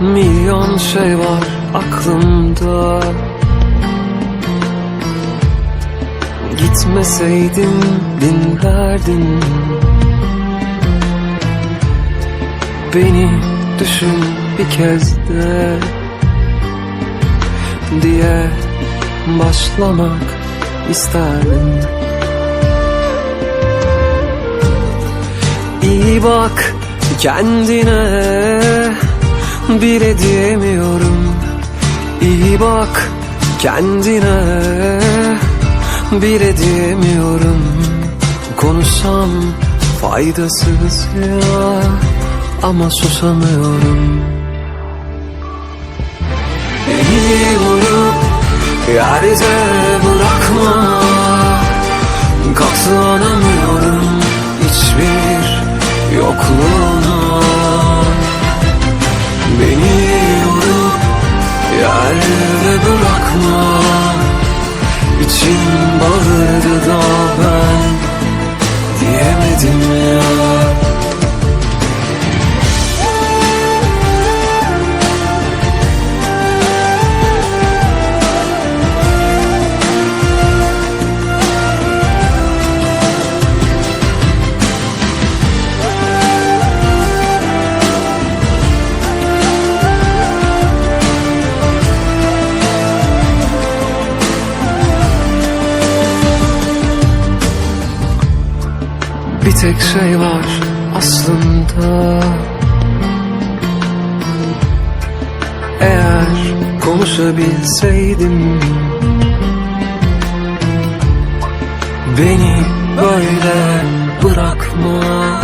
Milyon şey var aklımda. Gitmeseydin dinlerdin Beni düşün bir kez de Diye başlamak isterdim. İyi bak kendine bile diyemiyorum. İyi bak kendine. Bile diyemiyorum. Konuşsam faydasız ya ama susamıyorum. Beni vurup yerde bırakma. Katlanamıyorum. Hiçbir yokluğuna diyemedim tek şey var aslında. Eğer konuşabilseydim Beni böyle bırakma.